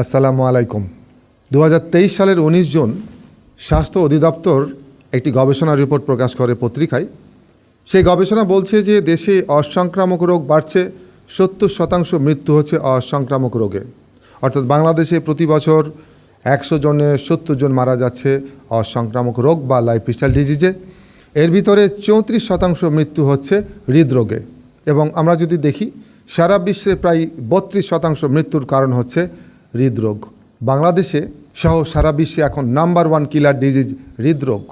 আসসালামু আলাইকুম। দু হাজার তেইশ সালের উনিশ জুন স্বাস্থ্য অধিদপ্তর একটি গবেষণা রিপোর্ট প্রকাশ করে পত্রিকায়। সেই গবেষণা বলছে যে দেশে অসংক্রামক রোগ বাড়ছে, সত্তর শতাংশ মৃত্যু হচ্ছে অসংক্রামক রোগে। অর্থাৎ বাংলাদেশে প্রতি বছর একশো জনে সত্তর জন মারা যাচ্ছে অসংক্রামক রোগ বা লাইফস্টাইল ডিজিজে এর ভিতরে চৌত্রিশ শতাংশ মৃত্যু হচ্ছে হৃদরোগে। এবং আমরা যদি দেখি, সারা বিশ্বে প্রায় বত্রিশ শতাংশ মৃত্যুর কারণ হচ্ছে হৃদরোগ। বাংলাদেশে সহ সারা বিশ্বে এখন নাম্বার ওয়ান কিলার ডিজিজ হৃদরোগ।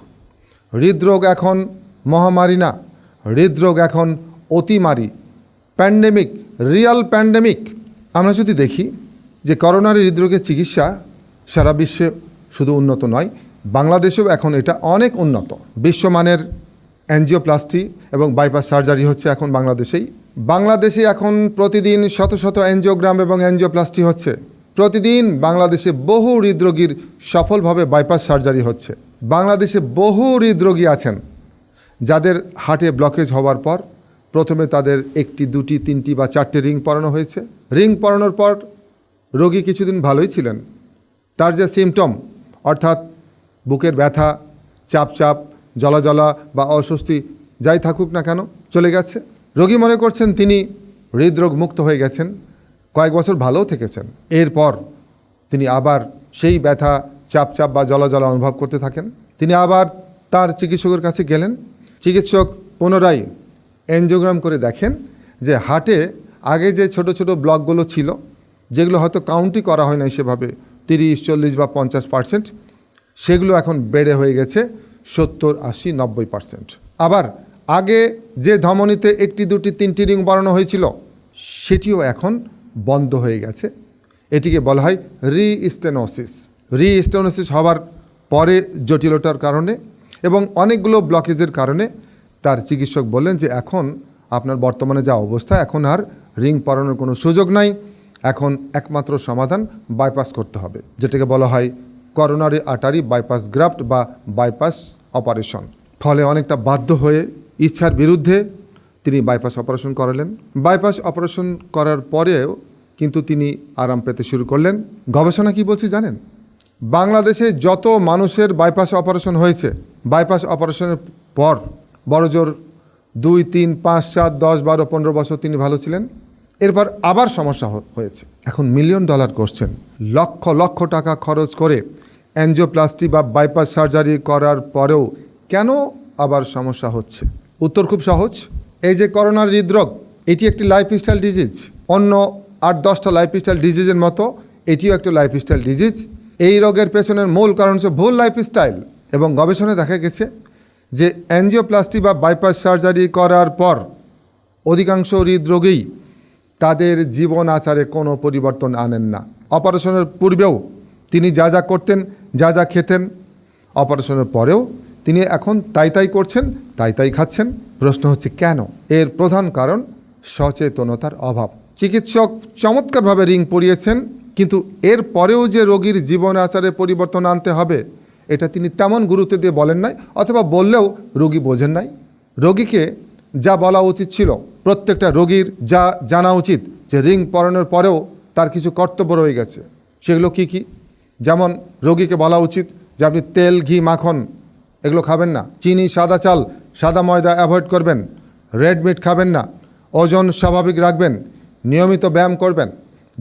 হৃদরোগ এখন মহামারী না, হৃদরোগ এখন অতিমারি। Pandemic, Real pandemic. আমরা যদি দেখি যে করোনার হৃদরোগের চিকিৎসা সারা বিশ্বে শুধু উন্নত নয়, বাংলাদেশেও এখন এটা অনেক উন্নত। বিশ্বমানের অ্যাঞ্জিওপ্লাস্টি এবং বাইপাস সার্জারি হচ্ছে এখন বাংলাদেশেই। বাংলাদেশে এখন প্রতিদিন শত শত অ্যাঞ্জিওগ্রাম এবং অ্যাঞ্জিওপ্লাস্টি হচ্ছে। প্রতিদিন বাংলাদেশে বহু হৃদরোগীর সফলভাবে বাইপাস সার্জারি হচ্ছে। বাংলাদেশে বহু হৃদরোগী আছেন, যাদের হার্টে ব্লকেজ হওয়ার পর প্রথমে তাদের একটি, দুটি, তিনটি বা চারটে রিং পরানো হয়েছে। রিং পরানোর পর রোগী কিছুদিন ভালোই ছিলেন। তার যে সিমটম অর্থাৎ বুকের ব্যথা, চাপ চাপ জলা জলা বা অস্বস্তি, যাই থাকুক না কেন, চলে গেছে। রোগী মনে করছেন তিনি হৃদরোগ মুক্ত হয়ে গেছেন। কয়েক বছর ভালোও থেকেছেন। এরপর তিনি আবার সেই ব্যথা, চাপ চাপ বা জলা জলা অনুভব করতে থাকেন। তিনি আবার তার চিকিৎসকের কাছে গেলেন। চিকিৎসক পুনরায় এনজিওগ্রাম করে দেখেন যে হাটে আগে যে ছোট ছোট ব্লকগুলো ছিল, যেগুলো হয়তো কাউন্টই করা হয় না সেভাবে, তিরিশ, চল্লিশ বা পঞ্চাশ পার্সেন্ট, সেগুলো এখন বেড়ে হয়ে গেছে সত্তর, আশি, নব্বই পার্সেন্ট। আবার আগে যে ধমনীতে একটি, দুটি, তিনটি রিং বাড়ানো হয়েছিল, সেটিও এখন বন্ধ হয়ে গেছে। এটিকে বলা হয় রিস্টেনোসিস। রিস্টেনোসিস হওয়ার পরে জটিলতার কারণে এবং অনেকগুলো ব্লকেজের কারণে তার চিকিৎসক বললেন যে এখন আপনার বর্তমানে যা অবস্থা, এখন আর রিং পরানোর কোনো সুযোগ নাই। এখন একমাত্র সমাধান বাইপাস করতে হবে, যেটাকে বলা হয় করোনারি আটারি বাইপাস গ্রাফট বা বাইপাস অপারেশন। ফলে অনেকটা বাধ্য হয়ে ইচ্ছার বিরুদ্ধে তিনি বাইপাস অপারেশন করালেন। বাইপাস অপারেশন করার পরেও কিন্তু তিনি আরাম পেতে শুরু করলেন। গবেষণা কি বলছি জানেন? বাংলাদেশে যত মানুষের বাইপাস অপারেশন হয়েছে বাইপাস অপারেশনের পর বড়জোর দুই, তিন, পাঁচ, সাত, দশ, বারো, পনেরো বছর তিনি ভালো ছিলেন। এরপর আবার সমস্যা হয়েছে। এখন মিলিয়ন ডলার করছেন লক্ষ লক্ষ টাকা খরচ করে অ্যাঞ্জিওপ্লাস্টি বা বাইপাস সার্জারি করার পরেও কেন আবার সমস্যা হচ্ছে? উত্তর খুব সহজ। এই যে করোনার হৃদরোগ, এটি একটি লাইফস্টাইল ডিজিজ অন্য আট দশটা লাইফস্টাইল ডিজিজের মতো, এটিও একটা লাইফস্টাইল ডিজিজ এই রোগের পেছনের মূল কারণ হচ্ছে ভুল লাইফস্টাইল এবং গবেষণায় দেখা গেছে যে অ্যাঞ্জিওপ্লাস্টি বা বাইপাস সার্জারি করার পর অধিকাংশ হৃদরোগেই তাদের জীবন আচারে কোনো পরিবর্তন আনেন না। অপারেশনের পূর্বেও তিনি যা যা করতেন, যা যা খেতেন, অপারেশনের পরেও তিনি এখন তাই তাই করছেন, তাই তাই খাচ্ছেন। প্রশ্ন হচ্ছে কেন? এর প্রধান কারণ সচেতনতার অভাব। চিকিৎসক চমৎকারভাবে রিং পরিয়েছেন, কিন্তু এর পরেও যে রোগীর জীবন আচারে পরিবর্তন আনতে হবে, এটা তিনি তেমন গুরুত্ব দিয়ে বলেন নাই, অথবা বললেও রোগী বোঝেন নাই। রোগীকে যা বলা উচিত ছিল, প্রত্যেকটা রোগীর যা জানা উচিত যে রিং পরানোর পরেও তার কিছু কর্তব্য রয়ে গেছে। সেগুলো কি কি? যেমন রোগীকে বলা উচিত যে আপনি তেল, ঘি মাখন এগুলো খাবেন না। চিনি, সাদা চাল, সাদা ময়দা অ্যাভয়েড করবেন। রেড মিট খাবেন না। ওজন স্বাভাবিক রাখবেন। নিয়মিত ব্যায়াম করবেন।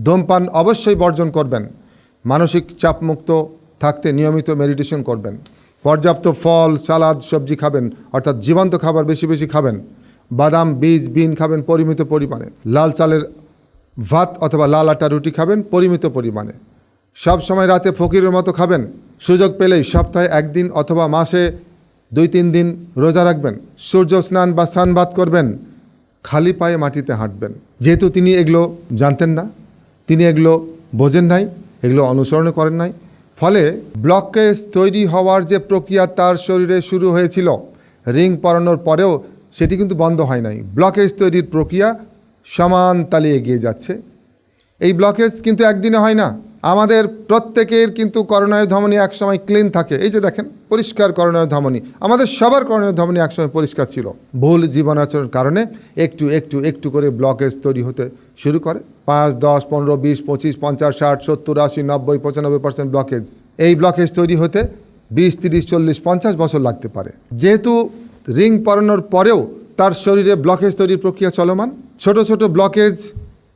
ধূমপান অবশ্যই বর্জন করবেন। মানসিক চাপমুক্ত থাকতে নিয়মিত মেডিটেশন করবেন। পর্যাপ্ত ফল, সালাদ, সবজি খাবেন। অর্থাৎ জীবন্ত খাবার বেশি বেশি খাবেন। বাদাম, বীজ, বিন খাবেন পরিমিত পরিমাণে। লাল চালের ভাত অথবা লাল আটা রুটি খাবেন পরিমিত পরিমাণে। সব সময় রাতে ফকিরের মতো খাবেন। সুযোগ পেলেই সপ্তাহে একদিন অথবা মাসে দুই, তিন দিন রোজা রাখবেন। সূর্য স্নান বা স্নানবাদ করবেন। খালি পায়ে মাটিতে হাঁটবেন। যেহেতু তিনি এগুলো জানতেন না, তিনি এগুলো বোঝেন নাই, এগুলো অনুসরণ করেন নাই। ফলে ব্লকেজ তৈরি হওয়ার যে প্রক্রিয়া তার শরীরে শুরু হয়েছিল, রিং পরানোর পরেও সেটি কিন্তু বন্ধ হয় নাই। ব্লকেজ তৈরির প্রক্রিয়া সমান তালে এগিয়ে যাচ্ছে। এই ব্লকেজ কিন্তু একদিনে হয় না। আমাদের প্রত্যেকের কিন্তু করোনার ধমনী একসময় ক্লিন থাকে। এই যে দেখেন, পরিষ্কার করোনার ধমনী। আমাদের সবার করোনার ধমনী একসময় পরিষ্কার ছিল। ভুল জীবনাচরণের কারণে একটু একটু একটু করে ব্লকেজ তৈরি হতে শুরু করে। পাঁচ, দশ, পনেরো, বিশ, পঁচিশ, পঞ্চাশ, ষাট, সত্তর, আশি, নব্বই, পঁচানব্বই পার্সেন্ট ব্লকেজ এই ব্লকেজ তৈরি হতে বিশ, তিরিশ, চল্লিশ, পঞ্চাশ বছর লাগতে পারে। যেহেতু রিং পরানোর পরেও তার শরীরে ব্লকেজ তৈরির প্রক্রিয়া চলমান, ছোট ছোট ব্লকেজ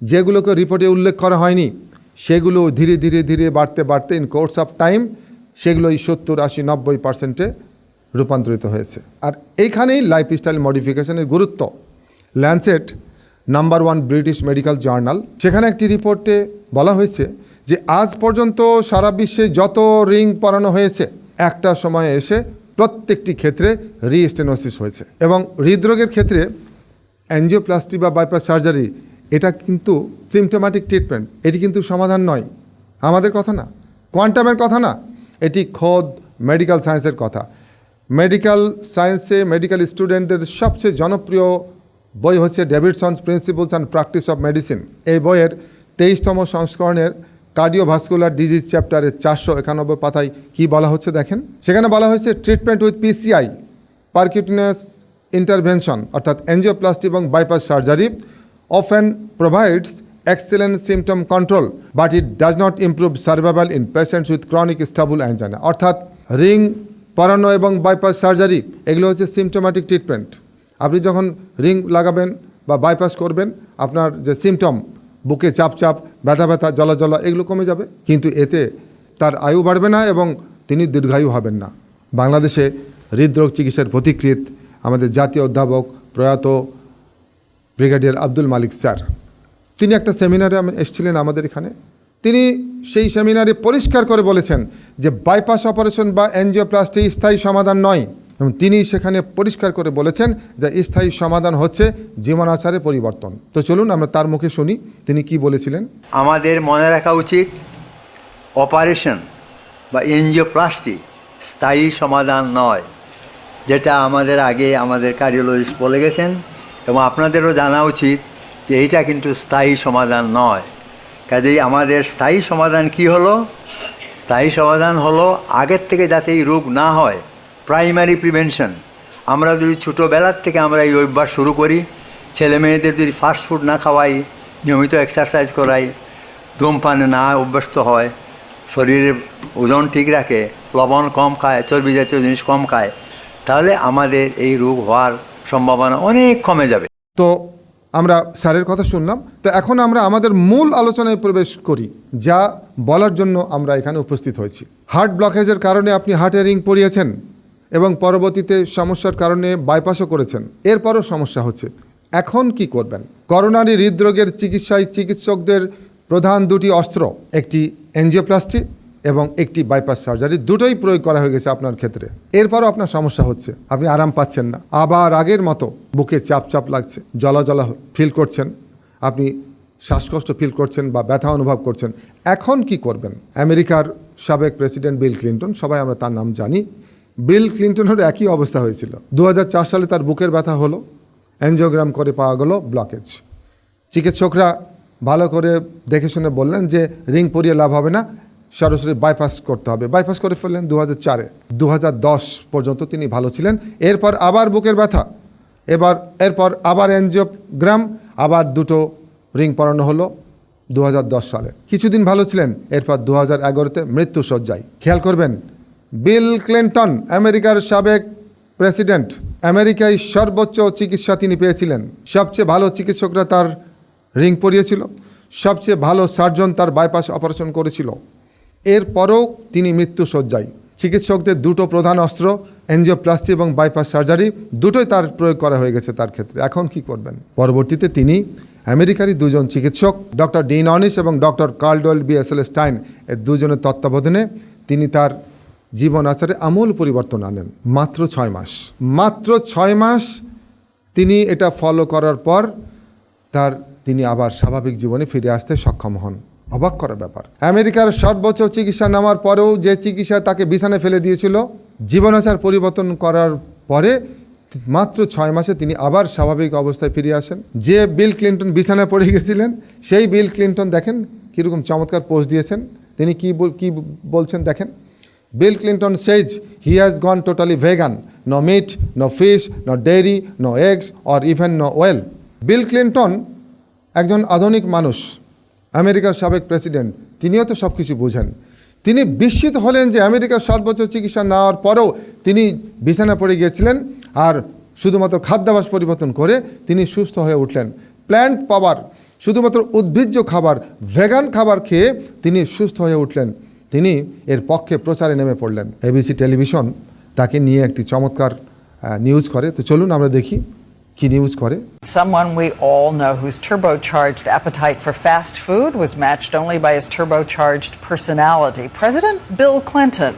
যেগুলোকে রিপোর্টে উল্লেখ করা হয়নি সেগুলো ধীরে ধীরে ধীরে বাড়তে বাড়তে ইন কোর্স অফ টাইম সেগুলোই সত্তর, আশি, নব্বই পার্সেন্টে রূপান্তরিত হয়েছে। আর এইখানেই লাইফস্টাইল মডিফিকেশনের গুরুত্ব। Lancet number one British medical journal সেখানে একটি রিপোর্টে বলা হয়েছে যে আজ পর্যন্ত সারা বিশ্বে যত রিং পরানো হয়েছে, একটা সময়ে এসে প্রত্যেকটি ক্ষেত্রে রিস্টেনোসিস হয়েছে। এবং হৃদরোগের ক্ষেত্রে অ্যাঞ্জিওপ্লাস্টি বা বাইপাস সার্জারি এটা কিন্তু সিমটোম্যাটিক ট্রিটমেন্ট এটি কিন্তু সমাধান নয়। আমাদের কথা না। কোয়ান্টামের কথা না। এটি খোদ মেডিকেল সায়েন্সের কথা। মেডিকেল সায়েন্সে মেডিকেল স্টুডেন্টদের সবচেয়ে জনপ্রিয় বই হচ্ছে Davidson's principles and practice of medicine এই বইয়ের তেইশতম সংস্করণের কার্ডিওভাস্কুলার ডিজিজ চ্যাপ্টারের চারশো একানব্বই পাতায় কী বলা হচ্ছে দেখেন? সেখানে বলা হয়েছে treatment with PCI percutaneous intervention অর্থাৎ এনজিওপ্লাস্টি এবং bypass surgery often provides excellent symptom control, but it does not improve survival in patients with chronic stable angina, অর্থাৎ রিং পরানো এবং বাইপাস সার্জারি এগুলো হচ্ছে সিমটোম্যাটিক ট্রিটমেন্ট আপনি যখন রিং লাগাবেন বা বাইপাস করবেন, আপনার যে সিমটম বুকে চাপ চাপ, ব্যথা ব্যথা জলা জলা এগুলো কমে যাবে। কিন্তু এতে তার আয়ু বাড়বে না এবং তিনি দীর্ঘায়ু হবেন না। বাংলাদেশে হৃদরোগ চিকিৎসার পথিকৃত আমাদের জাতীয় অধ্যাপক প্রয়াত ব্রিগেডিয়ার আব্দুল মালিক স্যার। তিনি একটা সেমিনারে এসেছিলেন আমাদের এখানে। তিনি সেই সেমিনারে পরিষ্কার করে বলেছেন যে বাইপাস অপারেশন বা অ্যানজিওপ্লাস্টি স্থায়ী সমাধান নয়। এবং তিনি সেখানে পরিষ্কার করে বলেছেন যে স্থায়ী সমাধান হচ্ছে জীবনাচারে পরিবর্তন। তো চলুন আমরা তার মুখে শুনি তিনি কি বলেছিলেন। আমাদের মনে রাখা উচিত, অপারেশন বা এনজিওপ্লাস্টি স্থায়ী সমাধান নয়, যেটা আমাদের আগে আমাদের কার্ডিওলজিস্ট বলে গেছেন। এবং আপনাদেরও জানা উচিত যে এইটা কিন্তু স্থায়ী সমাধান নয়। কাজেই আমাদের স্থায়ী সমাধান কি হলো? স্থায়ী সমাধান হলো আগের থেকে যাতে এই রোগ না হয় প্রাইমারি প্রিভেনশন আমরা যদি ছোটোবেলার থেকে আমরা এই অভ্যাস শুরু করি, ছেলে মেয়েদের যদি ফাস্ট ফুড না খাওয়াই, নিয়মিত এক্সারসাইজ করাই, ধূমপানে না অভ্যস্ত হয় শরীরের ওজন ঠিক রাখে, লবণ কম খায়, চর্বি জাতীয় জিনিস কম খায়, তাহলে আমাদের এই রোগ হওয়ার সম্ভাবনা অনেক কমে যাবে। তো আমরা স্যারের কথা শুনলাম। তো এখন আমরা আমাদের মূল আলোচনায় প্রবেশ করি, যা বলার জন্য আমরা এখানে উপস্থিত হয়েছি। হার্ট ব্লকেজের কারণে আপনি হার্টে রিং পরিয়েছেন এবং পরবর্তীতে সমস্যার কারণে বাইপাসও করেছেন। এরপরও সমস্যা হচ্ছে। এখন কি করবেন? করোনারি হৃদরোগের চিকিৎসায় চিকিৎসকদের প্রধান দুটি অস্ত্র, একটি এনজিওপ্লাস্টি এবং একটি বাইপাস সার্জারি দুটোই প্রয়োগ করা হয়ে গেছে আপনার ক্ষেত্রে। এরপরও আপনার সমস্যা হচ্ছে, আপনি আরাম পাচ্ছেন না। আবার আগের মতো বুকে চাপ চাপ লাগছে জলা জলা ফিল করছেন, আপনি শ্বাসকষ্ট ফিল করছেন বা ব্যথা অনুভব করছেন। এখন কি করবেন? আমেরিকার সাবেক প্রেসিডেন্ট বিল ক্লিন্টন সবাই আমরা তার নাম জানি বিল ক্লিন্টনের একই অবস্থা হয়েছিল। দু হাজার চার সালে তার বুকের ব্যথা হলো অ্যানজিওগ্রাম করে পাওয়া গেল ব্লকেজ চিকিৎসকরা ভালো করে দেখে শুনে বললেন যে রিং পরিয়ে লাভ হবে না সরাসরি বাইপাস করতে হবে। বাইপাস করে ফেললেন দু হাজার চারে। দু হাজার দশ পর্যন্ত তিনি ভালো ছিলেন। এরপর আবার বুকের ব্যথা। এবার, এরপর আবার এনজিওগ্রাম আবার দুটো রিং পরানো হলো দু হাজার দশ সালে। কিছুদিন ভালো ছিলেন, এরপর দু হাজার এগারোতে মৃত্যু সজ্জায় খেয়াল করবেন, বিল ক্লিন্টন, আমেরিকার সাবেক প্রেসিডেন্ট, আমেরিকায় সর্বোচ্চ চিকিৎসা তিনি পেয়েছিলেন। সবচেয়ে ভালো চিকিৎসকরা তার রিং পরিয়েছিল। সবচেয়ে ভালো সার্জন তার বাইপাস অপারেশন করেছিল। এরপরও তিনি মৃত্যু সজ্জায় চিকিৎসকদের দুটো প্রধান অস্ত্র, এনজিওপ্লাস্টি এবং বাইপাস সার্জারি, দুটোই তার প্রয়োগ করা হয়ে গেছে তার ক্ষেত্রে। এখন কি করবেন? পরবর্তীতে তিনি আমেরিকারই দুজন চিকিৎসক, ডক্টর ডিন অনিস এবং doctor Caldwell B Esselstyn এর দুজনের তত্ত্বাবধানে তিনি তার জীবন আচারে আমূল পরিবর্তন আনেন। মাত্র ছয় মাস। মাত্র ছয় মাস তিনি এটা ফলো করার পর তার তিনি আবার স্বাভাবিক জীবনে ফিরে আসতে সক্ষম হন। অবাক করার ব্যাপার। আমেরিকার সর্বোচ্চ চিকিৎসা নেওয়ার পরেও যে চিকিৎসা তাকে বিছানায় ফেলে দিয়েছিল, জীবনাচার পরিবর্তন করার পরে মাত্র ছয় মাসে তিনি আবার স্বাভাবিক অবস্থায় ফিরে আসেন। যে বিল ক্লিন্টন বিছানায় পড়ে গেছিলেন, সেই বিল ক্লিন্টন দেখেন কীরকম চমৎকার পোস্ট দিয়েছেন। তিনি কি কি বলছেন দেখেন? Bill Clinton says he has gone totally vegan no meat no fish no dairy no eggs or even no oil Bill Clinton একজন আধুনিক মানুষ। আমেরিকার সাবেক প্রেসিডেন্ট, তিনিও তো সব কিছু বোঝেন। তিনি বিস্মিত হলেন যে আমেরিকার সর্বোচ্চ চিকিৎসা নেওয়ার পরেও তিনি বিছানা পড়ে গিয়েছিলেন আর শুধুমাত্র খাদ্যাভ্যাস পরিবর্তন করে তিনি সুস্থ হয়ে উঠলেন। প্ল্যান্ট পাওয়ার, শুধুমাত্র উদ্ভিজ্জ খাবার, ভেগান খাবার খেয়ে তিনি সুস্থ হয়ে উঠলেন। তিনি এর পক্ষে প্রচারে নেমে পড়লেন। এবিসি টেলিভিশন তাকে নিয়ে একটি চমৎকার নিউজ করে। তো চলুন আমরা দেখি। কি নিউজ করে Someone we all know whose turbocharged appetite for fast food was matched only by his turbocharged personality President Bill Clinton.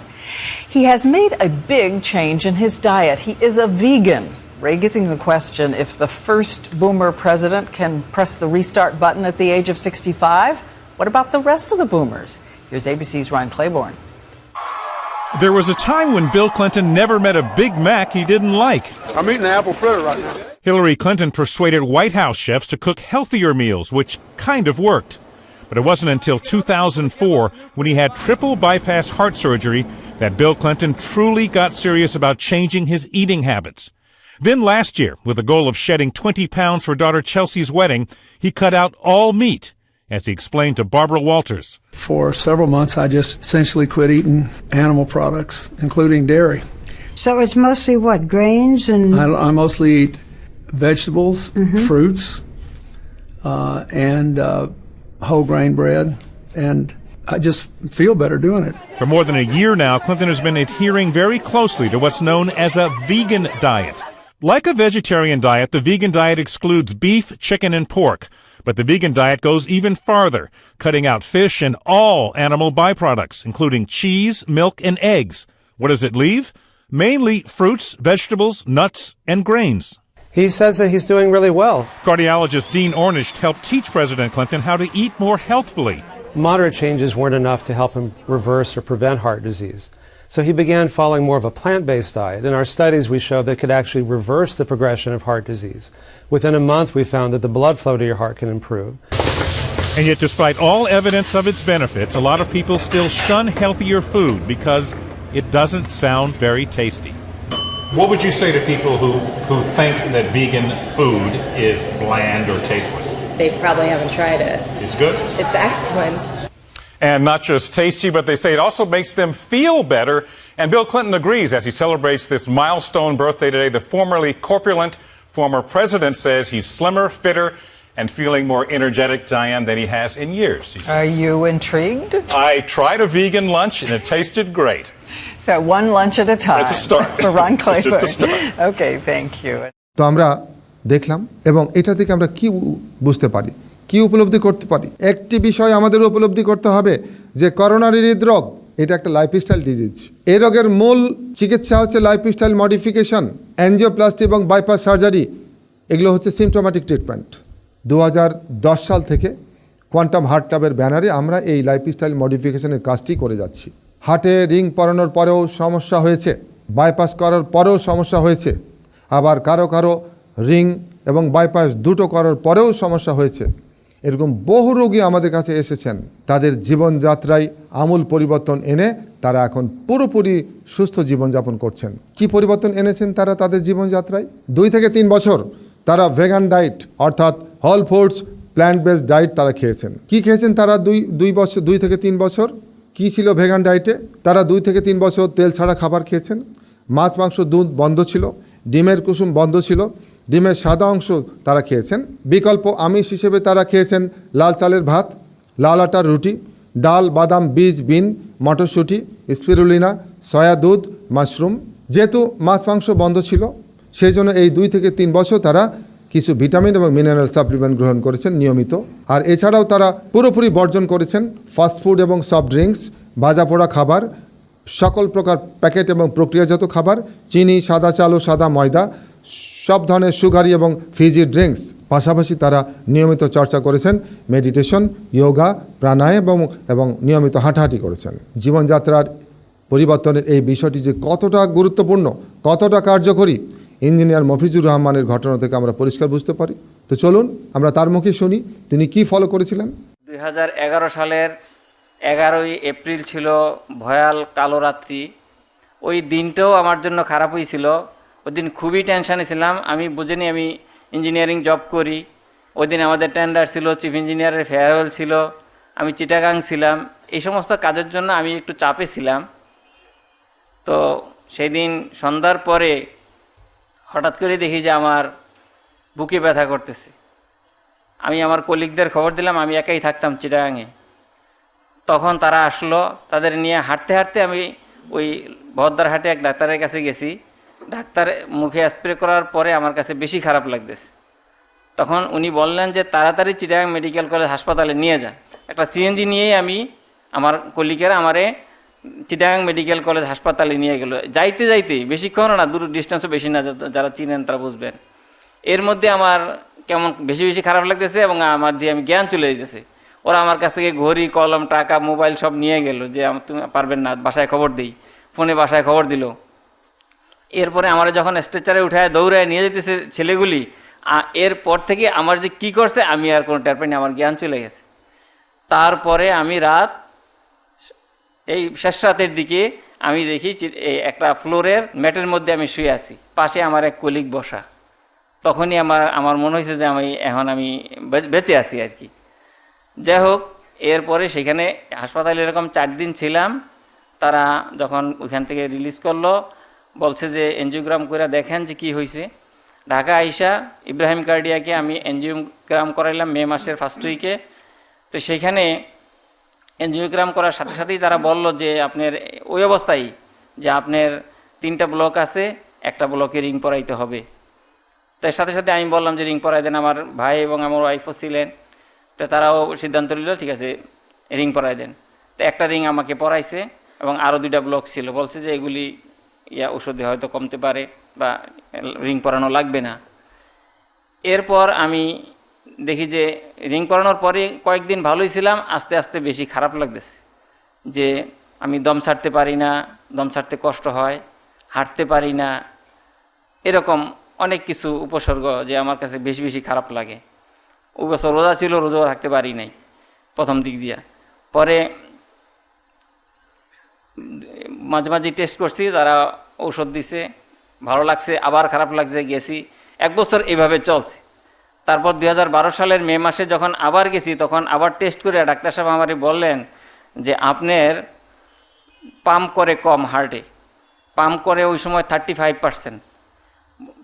He has made a big change in his diet. He is a vegan, raising the question if the first boomer president can press the restart button at the age of 65. What about the rest of the boomers? Here's ABC's Ryan Claiborne. There was a time when Bill Clinton never met a Big Mac he didn't like. I'm eating an apple fritter right now. Hillary Clinton persuaded White House chefs to cook healthier meals, which kind of worked. But it wasn't until 2004, when he had triple bypass heart surgery, that Bill Clinton truly got serious about changing his eating habits. Then last year, with the goal of shedding 20 pounds for daughter Chelsea's wedding, he cut out all meat, as he explained to Barbara Walters. For several months, I just essentially quit eating animal products, including dairy. So it's mostly what grains and I, I mostly eat vegetables, fruits, uh, and uh, whole grain bread, and I just feel better doing it. For more than a year now, Clinton has been adhering very closely to what's known as a vegan diet. Like a vegetarian diet, the vegan diet excludes beef, chicken, and pork. But the vegan diet goes even farther, cutting out fish and all animal byproducts, including cheese, milk, and eggs. What does it leave? Mainly fruits, vegetables, nuts, and grains. He says that he's doing really well. Cardiologist Dean Ornish helped teach President Clinton how to eat more healthfully. Moderate changes weren't enough to help him reverse or prevent heart disease. So he began following more of a plant based diet. In our studies, we showed that it could actually reverse the progression of heart disease. Within a month, we found that the blood flow to your heart can improve. And yet, despite all evidence of its benefits, a lot of people still shun healthier food because it doesn't sound very tasty. What would you say to people who, who think that vegan food is bland or tasteless? They probably haven't tried it. It's good. It's excellent. And not just tasty, but they say it also makes them feel better. And Bill Clinton agrees as he celebrates this milestone birthday today. The formerly corpulent former president says he's slimmer, fitter, and feeling more energetic, Diane, than he has in years. He Are you intrigued? I tried a vegan lunch and it tasted great. So one lunch at a time. It's a start. For Ron It's just a start. Okay, thank you. তো আমরা দেখলাম এবং এটা থেকে আমরা কি বুঝতে পারি কি উপলব্ধি করতে পারি একটি বিষয় আমাদের উপলব্ধি করতে হবে যে করোনারি হৃদরোগ এটা একটা লাইফস্টাইল ডিজিজ এই রোগের মূল চিকিৎসা হচ্ছে লাইফস্টাইল মডিফিকেশন অ্যানজিওপ্লাস্টি এবং বাইপাস সার্জারি এগুলো হচ্ছে সিমটোম্যাটিক ট্রিটমেন্ট দু হাজার দশ সাল থেকে কোয়ান্টাম হার্ট ক্লাবের ব্যানারে আমরা এই লাইফস্টাইল মডিফিকেশনের কাজটি করে যাচ্ছি হার্টে রিং পরানোর পরেও সমস্যা হয়েছে, বাইপাস করার পরেও সমস্যা হয়েছে। আবার কারও কারও রিং এবং বাইপাস দুটো করার পরেও সমস্যা হয়েছে। এরকম বহু রোগী আমাদের কাছে এসেছেন। তাদের জীবনযাত্রায় আমূল পরিবর্তন এনে তারা এখন পুরোপুরি সুস্থ জীবনযাপন করছেন। কি পরিবর্তন এনেছেন তারা তাদের জীবনযাত্রায়? দুই থেকে তিন বছর তারা ভেগান ডায়েট অর্থাৎ হল ফুডস প্ল্যান্ট বেসড ডায়েট তারা খেয়েছেন। কি খেয়েছেন তারা দুই দুই বছর, দুই থেকে তিন বছর? কি ছিল ভেগান ডায়েটে তারা দুই থেকে তিন বছর তেল ছাড়া খাবার খেয়েছেন। মাছ, মাংস, দুধ বন্ধ ছিল। ডিমের কুসুম বন্ধ ছিল। ডিমের সাদা অংশ তারা খেয়েছেন। বিকল্প আমিষ হিসেবে তারা খেয়েছেন লাল চালের ভাত, লাল আটার রুটি, ডাল, বাদাম, বীজ, বিন, মটরশুঁটি, স্পিরুলিনা, সয়া দুধ, মাশরুম। যেহেতু মাছ, মাংস বন্ধ ছিল, সেই জন্য এই দুই থেকে তিন বছর তারা কিছু ভিটামিন এবং মিনারেল সাপ্লিমেন্ট গ্রহণ করেছেন নিয়মিত। আর এছাড়াও তারা পুরোপুরি বর্জন করেছেন ফাস্টফুড এবং সফট ড্রিঙ্কস, ভাজা পোড়া খাবার, সকল প্রকার প্যাকেট এবং প্রক্রিয়াজাত খাবার, চিনি, সাদা চাল ও সাদা ময়দা, সব ধরনের সুগারি এবং ফিজি ড্রিঙ্কস। পাশাপাশি তারা নিয়মিত চর্চা করেছেন মেডিটেশন, যোগা, প্রাণায়াম এবং এবং নিয়মিত হাঁটাহাঁটি করেছেন। জীবনযাত্রার পরিবর্তনের এই বিষয়টি যে কতটা গুরুত্বপূর্ণ, কতটা কার্যকরী ইঞ্জিনিয়ার মফিজুর রহমানের ঘটনা থেকে আমরা পরিষ্কার বুঝতে পারি। তো চলুন, আমরা তার মুখে শুনি, তিনি কি ফলো করেছিলেন? দু হাজার এগারো সালের এগারোই এপ্রিল ছিল ভয়াল কালো রাত্রি। ওই দিনটাও আমার জন্য খারাপ হয়েছিল ওই দিন খুবই টেনশানে ছিলাম। আমি বুঝিনি আমি ইঞ্জিনিয়ারিং জব করি। ওই দিন আমাদের টেন্ডার ছিল চিফ ইঞ্জিনিয়ারের ফেয়ারওয়েল ছিল। আমি চিটাগাং ছিলাম। এই সমস্ত কাজের জন্য আমি একটু চাপে ছিলাম। তো সেই দিন সন্ধ্যার পরে হঠাৎ করে দেখি যে আমার বুকে ব্যথা করতেছে। আমি আমার কলিগদের খবর দিলাম, আমি একাই থাকতাম চিটাগাঙে। তখন তারা আসলো, তাদের নিয়ে হাঁটতে হাঁটতে আমি ওই ভদ্রারহাটে এক ডাক্তারের কাছে গেছি। ডাক্তার মুখে স্প্রে করার পরে আমার কাছে বেশি খারাপ লাগতেছে। তখন উনি বললেন যে তাড়াতাড়ি চিটাগাং মেডিকেল কলেজ হাসপাতালে নিয়ে যান। একটা সিএনজি নিয়েই আমি, আমার কলিগেরা আমারে চিটাগাং মেডিকেল কলেজ হাসপাতালে নিয়ে গেল। যাইতে যাইতে বেশিক্ষণ না, দূর ডিস্টেন্সও বেশি না যারা চিনেন তারা বুঝবেন। এর মধ্যে আমার কেমন বেশি বেশি খারাপ লাগতেছে এবং আমার দিয়ে আমি জ্ঞান চলে যেতেছে ওরা আমার কাছ থেকে ঘড়ি, কলম, টাকা, মোবাইল সব নিয়ে গেল যে আম- তুমি পারবেন না, বাসায় খবর দিই। ফোনে বাসায় খবর দিল। এরপরে আমার যখন স্ট্রেচারে উঠায় দৌড়ায় নিয়ে যেতেছে ছেলেগুলি এরপর থেকে আমার যে কি করছে আমি আর কোনো টের পাইনি, আমার জ্ঞান চলে গেছে। তারপরে আমি রাত এই শেষ রাতের দিকে আমি দেখি এই একটা ফ্লোরের ম্যাটের মধ্যে আমি শুয়ে আছি। পাশে আমার এক কলিগ বসা। তখনই আমার আমার মনে হয়েছে যে আমি এখন আমি বেঁচে আছি আর কি। যাই হোক, এরপরে সেখানে হাসপাতালে এরকম চার দিন ছিলাম। তারা যখন ওইখান থেকে রিলিজ করল, বলছে যে এনজিওগ্রাম করে দেখেন যে কি হয়েছে ঢাকা আইসা ইব্রাহিম কার্ডিয়াকে আমি এনজিওগ্রাম করাইলাম মে মাসের ফার্স্ট উইকে তো সেইখানে এনজিওগ্রাম করার সাথে সাথেই তারা বলল যে আপনার ওই অবস্থায় যে আপনার তিনটা ব্লক আছে, একটা ব্লকে রিং পরাইতে হবে। তার সাথে সাথে আমি বললাম যে রিং পরাই দেন আমার ভাই এবং আমার ওয়াইফও ছিলেন। তো তারাও সিদ্ধান্ত নিল, ঠিক আছে রিং পরাই দেন। তো একটা রিং আমাকে পরাইছে এবং আরও দুইটা ব্লক ছিল। বলছে যে এগুলি, ইয়া ওষুধে হয়তো কমতে পারে বা রিং পরানো লাগবে না। এরপর আমি দেখি যে রিং করানোর পরে কয়েকদিন ভালোই ছিলাম, আস্তে আস্তে বেশি খারাপ লাগতেছে। যে আমি দম ছাড়তে পারি না, দম ছাড়তে কষ্ট হয়, হাঁটতে পারি না, এরকম অনেক কিছু উপসর্গ যে আমার কাছে বেশি বেশি খারাপ লাগে। ওই বছর রোজা ছিল, রোজাও রাখতে পারি নাই, প্রথম দিক দিয়া। পরে মাঝে মাঝে টেস্ট করছি তারা ঔষধ দিছে, ভালো লাগছে, আবার খারাপ লাগছে, গেছি। এক বছর এইভাবে চলছে। তারপর দু হাজার বারো সালের মে মাসে যখন আবার গেছি, তখন আবার টেস্ট করে ডাক্তার সাহেব আমারে বললেন যে, আপনার পাম্প করে কম হার্টে পাম্প করে ওই সময় থার্টি ফাইভ পার্সেন্ট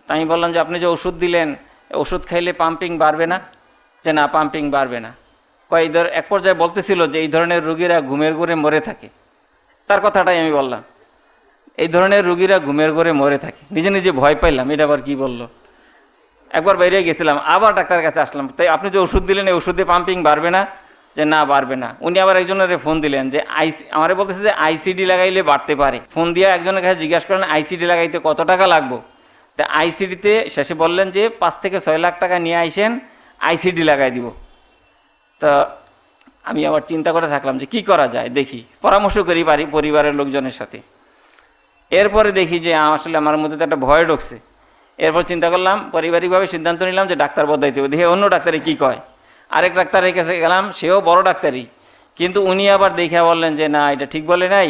তাই আমি বললাম যে, আপনি যে ওষুধ দিলেন, ওষুধ খাইলে পাম্পিং বাড়বে না? যে, না পাম্পিং বাড়বে না। কয় ধর এক পর্যায়ে বলতেছিল যে, এই ধরনের রুগীরা ঘুমের ঘরে মরে থাকে। তার কথাটাই আমি বললাম। এই ধরনের রুগীরা ঘুমের ঘরে মরে থাকে। নিজে নিজে ভয় পাইলাম, এটা আবার কী বলল? একবার বাইরে গেছিলাম, আবার ডাক্তারের কাছে আসলাম। তাই আপনি যে ওষুধ দিলেন, এই ওষুধে পাম্পিং বাড়বে না? যে না, বাড়বে না। উনি আবার একজনের ফোন দিলেন যে আইসি আমারে বলতেছে যে আইসিডি লাগাইলে বাড়তে পারে। ফোন দিয়ে একজনের কাছে জিজ্ঞাসা করেন আইসিডি লাগাইতে কত টাকা লাগবো? তা আইসিডিতে শেষে বললেন যে, পাঁচ থেকে ছয় লাখ টাকা নিয়ে আইসেন আইসিডি লাগাই দিব। তা আমি আবার চিন্তা করে থাকলাম যে, কি করা যায়? দেখি। পরামর্শ করি পারি, পরিবারের লোকজনের সাথে। এরপরে দেখি যে, আসলে আমার মধ্যে তো একটা ভয় ঢুকছে। এরপর চিন্তা করলাম, পারিবারিকভাবে সিদ্ধান্ত নিলাম যে ডাক্তার বদলাইতে হবে। দেখে অন্য ডাক্তারে কী কয়। আরেক ডাক্তারের কাছে গেলাম, সেও বড় ডাক্তারই কিন্তু উনি আবার দেখে বললেন যে, না, এটা ঠিক বলে নাই।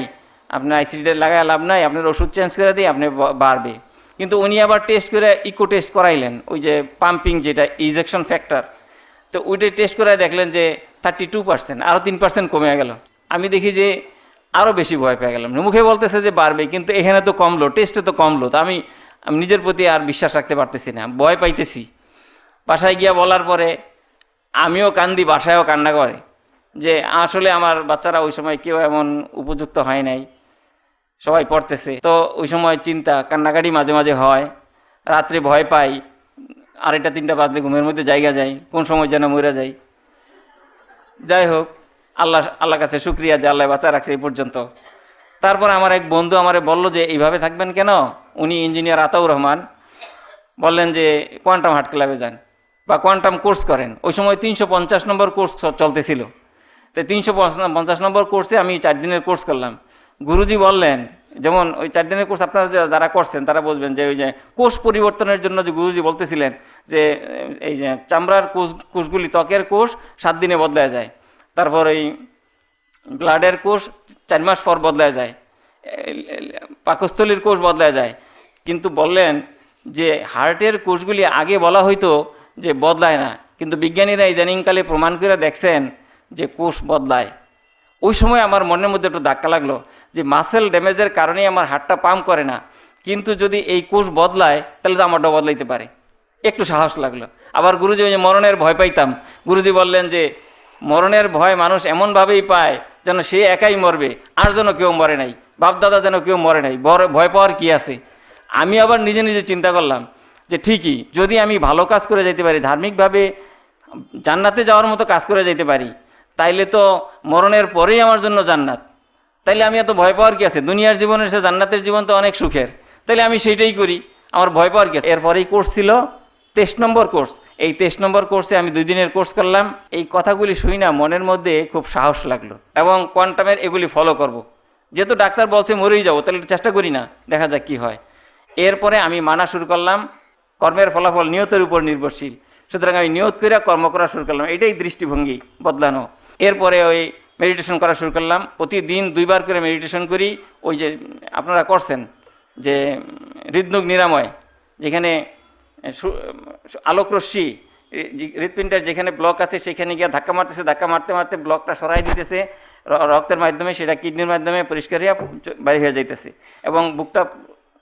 আপনার আইসিডিটা লাগায় লাভ নাই। আপনার ওষুধ চেঞ্জ করে দিই, আপনি বাড়বে। কিন্তু উনি আবার টেস্ট করে ইকো টেস্ট করাইলেন। ওই যে পাম্পিং যেটা ইজেকশন ফ্যাক্টর তো ওইটা টেস্ট করে দেখলেন যে থার্টি টু পার্সেন্ট আরও তিন পার্সেন্ট কমে গেল। আমি দেখি যে আরও বেশি ভয় পেয়ে গেলাম। মুখে বলতেছে যে, বাড়বে। কিন্তু এখানে তো কমলো টেস্টে তো কমলো। তো আমি আমি নিজের প্রতি আর বিশ্বাস রাখতে পারতেছি না, ভয় পাইতেছি। বাসায় গিয়া বলার পরে আমিও কান্দি, বাসায়ও কান্না করে যে আসলে আমার বাচ্চারা ওই সময় কেউ এমন উপযুক্ত হয় নাই, সবাই পড়তেছে। তো ওই সময় চিন্তা, কান্নাকাটি মাঝে মাঝে হয়, রাত্রে ভয় পাই, আড়াইটা, তিনটা বাজলে ঘুমের মধ্যে জায়গা যাই, কোন সময় যেন মরে যাই। যাই হোক, আল্লাহ আল্লাহ কাছে শুক্রিয়া যে আল্লাহ বাঁচা রাখছে এই পর্যন্ত। তারপর আমার এক বন্ধু আমারে বলল যে, এইভাবে থাকবেন কেন? উনি ইঞ্জিনিয়ার আতাউর রহমান। বললেন যে, কোয়ান্টাম হার্ট ক্লাবে যান বা কোয়ান্টাম কোর্স করেন। ওই সময় তিনশো পঞ্চাশ নম্বর কোর্স চলতেছিল। তো তিনশো পঞ্চাশ নম্বর কোর্সে আমি চার দিনের কোর্স করলাম। গুরুজি বললেন, যেমন ওই চার দিনের কোর্স আপনারা যারা করছেন, তারা বুঝবেন যে, ওই যে কোষ পরিবর্তনের জন্য যে গুরুজি বলতেছিলেন যে, এই যে চামড়ার কোষ, কোষগুলি ত্বকের কোষ সাত দিনে বদলায় যায়। তারপর এই ব্লাডের কোষ চার মাস পর বদলায় যায়। পাকস্থলীর কোষ বদলায় যায়। কিন্তু বললেন যে হার্টের কোষগুলি আগে বলা হইতো যে বদলায় না। কিন্তু বিজ্ঞানীরা ইদানিংকালে প্রমাণ করে দেখছেন যে কোষ বদলায়। ওই সময় আমার মনের মধ্যে একটু ধাক্কা লাগল যে মাসেল ড্যামেজের কারণেই আমার হার্টটা পাম্প করে না। কিন্তু যদি এই কোষ বদলায়, তাহলে তো আমারটা বদলাইতে পারে। একটু সাহস লাগল। আবার গুরুজি ওই যে মরণের ভয় পাইতাম। গুরুজি বললেন যে মরণের ভয় মানুষ এমনভাবেই পায় যেন সে একাই মরবে, আর যেন কেউ মরে নাই। বাপদাদা যেন কেউ মরে নাই। ভয় পাওয়ার কি আছে? আমি আবার নিজে নিজে চিন্তা করলাম যে ঠিকই, যদি আমি ভালো কাজ করে যেতে পারি, ধার্মিকভাবে জান্নাতে যাওয়ার মতো কাজ করে যেতে পারি, তাইলে তো মরণের পরেই আমার জন্য জান্নাত। তাইলে আমি এত ভয় পাওয়ার কি আছে? দুনিয়ার জীবনের সে জান্নাতের জীবন তো অনেক সুখের। তাইলে আমি সেইটাই করি। আমার ভয় পাওয়ার কি আছে? এরপরেই কোর্স ছিল তেইশ নম্বর কোর্স। এই তেইশ নম্বর কোর্সে আমি দুই দিনের কোর্স করলাম। এই কথাগুলি শুই না, মনের মধ্যে খুব সাহস লাগল এবং কোয়ান্টামের এগুলি ফলো করব। যেহেতু ডাক্তার বলছে মরেই যাব, তাহলে চেষ্টা করি না, দেখা যাক কি হয়। এরপরে আমি মানা শুরু করলাম, কর্মের ফলাফল নিয়তের উপর নির্ভরশীল। সুতরাং আমি নিয়ত করে কর্ম করা শুরু করলাম, এটাই দৃষ্টিভঙ্গি বদলানো। এরপরে ওই মেডিটেশন করা শুরু করলাম, প্রতিদিন দুইবার করে মেডিটেশন করি। ওই যে আপনারা করছেন যে হৃদনুক নিরাময়, যেখানে আলোকরশ্মি হৃৎপিণ্ডের যেখানে ব্লক আছে সেখানে গিয়ে ধাক্কা মারতেছে, ধাক্কা মারতে মারতে ব্লকটা সরাই দিতেছে রক্তের মাধ্যমে সেটা কিডনির মাধ্যমে পরিষ্কার হয়ে বাইরে হয়ে যাইতেছে এবং বুকটা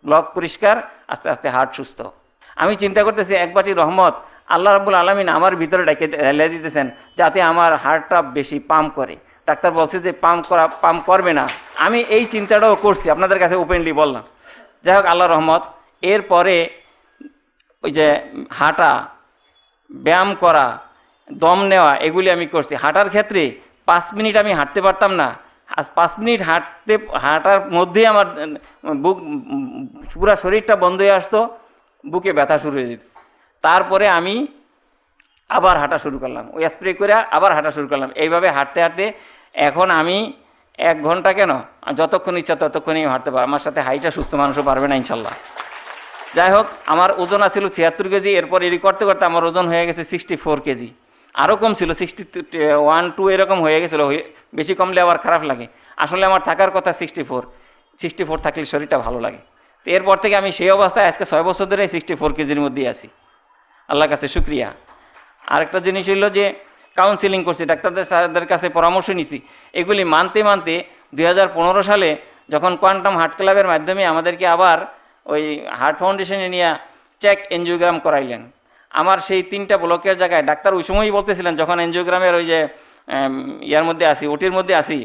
ব্লক পরিষ্কার, আস্তে আস্তে হার্ট সুস্থ। আমি চিন্তা করতেছি এক বাটি রহমত আল্লাহ রাবুল আলমিন আমার ভিতরে ডেকে, ঢেলে দিতেছেন যাতে আমার হার্টটা বেশি পাম্প করে। ডাক্তার বলছে যে পাম্প করা পাম্প করবে না। আমি এই চিন্তাটাও করছি, আপনাদের কাছে ওপেনলি বললাম। যাই হোক, আল্লাহ রহমত, এরপরে ওই যে হাঁটা, ব্যায়াম করা, দম নেওয়া, এগুলি আমি করছি। হাঁটার ক্ষেত্রে পাঁচ মিনিট আমি হাঁটতে পারতাম না। পাঁচ মিনিট হাঁটতে, হাঁটার মধ্যেই আমার বুক পুরা শরীরটা বন্ধ হয়ে আসতো, বুকে ব্যথা শুরু হয়ে যেত। তারপরে আমি আবার হাঁটা শুরু করলাম। ওই স্প্রে করে আবার হাঁটা শুরু করলাম। এইভাবে হাঁটতে হাঁটতে এখন আমি এক ঘণ্টা কেন? যতক্ষণ ইচ্ছা ততক্ষণই হাঁটতে পারব। আমার সাথে হাইটা সুস্থ মানুষও পারবে না, ইনশাল্লাহ। যাই হোক, আমার ওজন আছিল ছিয়াত্তর কেজি, এরপর এডি করতে করতে আমার ওজন হয়ে গেছে সিক্সটি ফোর কেজি। আরও কম ছিল সিক্সটি ওয়ান টু এরকম হয়ে গেছিল বেশি কমলে আবার খারাপ লাগে। আসলে আমার থাকার কথা সিক্সটি ফোর সিক্সটি ফোর থাকলে শরীরটা ভালো লাগে। তো এরপর থেকে আমি সেই অবস্থায় আজকে ছয় বছর ধরে সিক্সটি ফোর কেজির মধ্যেই আছি। আল্লাহর কাছে শুক্রিয়া। আরেকটা জিনিস হইল যে কাউন্সিলিং করছি, ডাক্তারদের স্যারদের কাছে পরামর্শ নিছি। এগুলি মানতে মানতে দু হাজার পনেরো সালে যখন কোয়ান্টাম হার্ট ক্লাবের মাধ্যমে আমাদেরকে আবার ওই হার্ট ফাউন্ডেশনে নিয়ে চেক এনজিওগ্রাম করাইলেন। আমার সেই তিনটা ব্লকের জায়গায় ডাক্তার ওই সময়ই বলতেছিলেন, যখন এনজিওগ্রামের ওই যে ইয়ার মধ্যে আসি, ওটির মধ্যে আসি,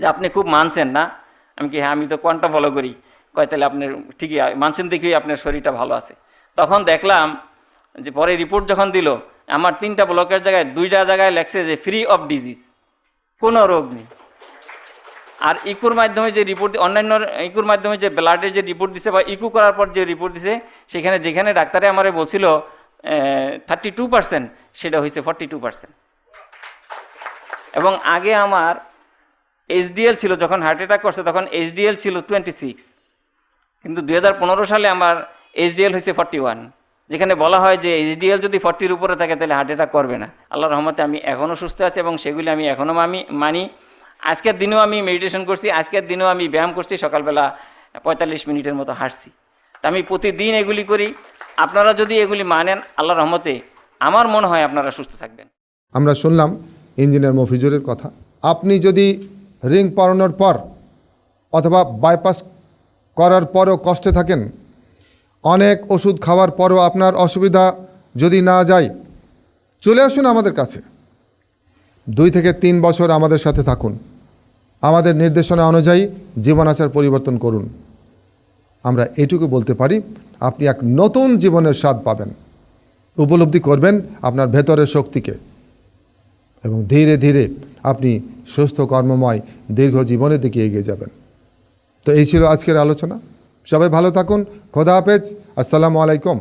যে আপনি খুব মানছেন না? আমি কি হ্যাঁ আমি তো কোয়ান্টাম ফলো করি। কয়, তাহলে আপনার ঠিকই, মানছেন দেখেই আপনার শরীরটা ভালো আছে। তখন দেখলাম যে পরে রিপোর্ট যখন দিল, আমার তিনটা ব্লকের জায়গায় দুইটা জায়গায় লেখছে যে ফ্রি অফ ডিজিজ কোনো রোগ নেই। আর ইকুর মাধ্যমে যে রিপোর্ট অন্যান্য ইকুর মাধ্যমে যে ব্লাডের যে রিপোর্ট দিছে বা ইকু করার পর যে রিপোর্ট দিছে, সেখানে, যেখানে ডাক্তারে আমারে বলছিল থার্টি টু পার্সেন্ট সেটা হয়েছে ফর্টি টু পার্সেন্ট এবং আগে আমার এইচডিএল ছিল, যখন হার্ট অ্যাটাক করছে, তখন এইচডিএল ছিল টোয়েন্টি সিক্স কিন্তু দু হাজার পনেরো সালে আমার এইচডিএল হয়েছে ফর্টি ওয়ান যেখানে বলা হয় যে এইচডিএল যদি ফর্টির উপরে থাকে, তাহলে হার্ট অ্যাটাক করবে না। আল্লাহ রহমতে আমি এখনও সুস্থ আছি এবং সেগুলি আমি এখনও আমি মানি। আজকের দিনেও আমি মেডিটেশন করছি, আজকের দিনেও আমি ব্যায়াম করছি, সকালবেলা পঁয়তাল্লিশ মিনিটের মতো হাঁটছি। তা আমি প্রতিদিন এগুলি করি। আপনারা যদি এগুলি মানেন আল্লাহ রহমতে আমার মনে হয় আপনারা সুস্থ থাকবেন। আমরা শুনলাম ইঞ্জিনিয়ার মফিজুরের কথা। আপনি যদি রিং পরানোর পর অথবা বাইপাস করার পরও কষ্টে থাকেন, অনেক ওষুধ খাওয়ার পরও আপনার অসুবিধা যদি না যায়, চলে আসুন আমাদের কাছে। দুই থেকে তিন বছর আমাদের সাথে থাকুন। আমাদের নির্দেশনা অনুযায়ী জীবনাচার পরিবর্তন করুন। আমরা এটুকু বলতে পারি, আপনি এক নতুন জীবনের স্বাদ পাবেন। উপলব্ধি করবেন আপনার ভেতরের শক্তিকে। এবং ধীরে ধীরে আপনি সুস্থ, কর্মময়, দীর্ঘ জীবনের দিকে এগিয়ে যাবেন। তো এই ছিল আজকের আলোচনা। সবাই ভালো থাকুন। খোদা হাফেজ। আসসালামু আলাইকুম।